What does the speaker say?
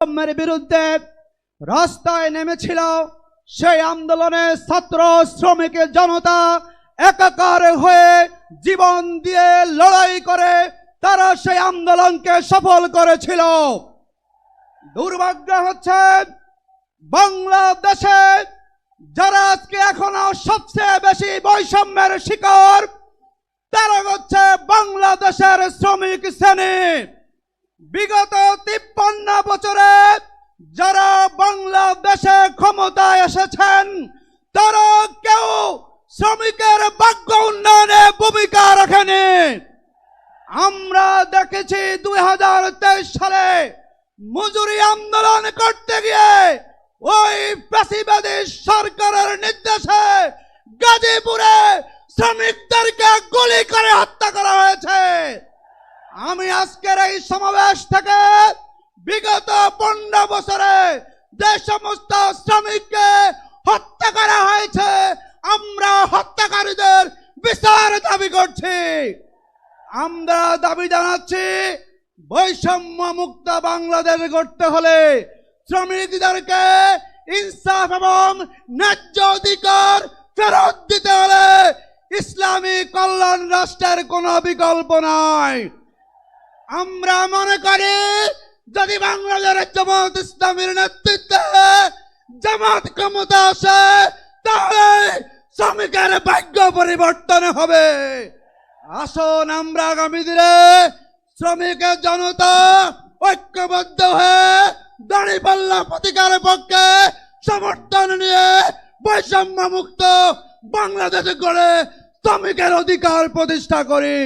বৈষম্যের বিরুদ্ধে রাস্তায় নেমেছিল সেই আন্দোলনে ছাত্র শ্রমিক জনতা একাকার হয়ে জীবন দিয়ে লড়াই করে তারা সেই আন্দোলনকে সফল করেছিল। দুর্ভাগ্য হচ্ছে বাংলাদেশে যারা আজকে এখনও সবচেয়ে বেশি বৈষম্যের শিকার, তারা হচ্ছে বাংলাদেশের শ্রমিক শ্রেণি। বিগত বাংলাদেশে ক্ষমতায় এসেছেন, তারা কেউ শ্রমিকের ভাগ্য উন্নয়নে ভূমিকা রাখেনি। আমরা দেখেছি দুই হাজার তেইশ সালে মজুরি আন্দোলন করতে গিয়ে ওই প্রাসিবাদী সরকারের নির্দেশে গাজীপুরে শ্রমিকদেরকে গুলি করে হত্যা করা হয়েছে। আমি আজকের এই সমাবেশ থেকে বিগত পনেরো বছরে যে সমস্ত শ্রমিককে হত্যা করা হয়েছে, আমরা হত্যাকারীদের বিচার দাবি করছি। আমরা দাবি জানাচ্ছি বৈষম্য মুক্ত বাংলাদেশ গড়তে হলে শ্রমিকদেরকে ইনসাফ এবং ন্যায্য অধিকার ফেরত দিতে হলে ইসলামী কল্যাণ রাষ্ট্রের কোনো বিকল্প নাই। আমরা মনে করি যদি বাংলাদেশের জামাত ইসলামের নেতৃত্বে জামাত ক্ষমতা আসে, তাহলে শ্রমিকের ভাগ্য পরিবর্তন হবে। আসুন আমরা আগামী দিনে শ্রমিকের জনতা ঐক্যবদ্ধ হয়ে দাঁড়িপাল্লা প্রতিকারের পক্ষে সমর্থন নিয়ে বৈষম্য মুক্ত বাংলাদেশে করে শ্রমিকের অধিকার প্রতিষ্ঠা করি।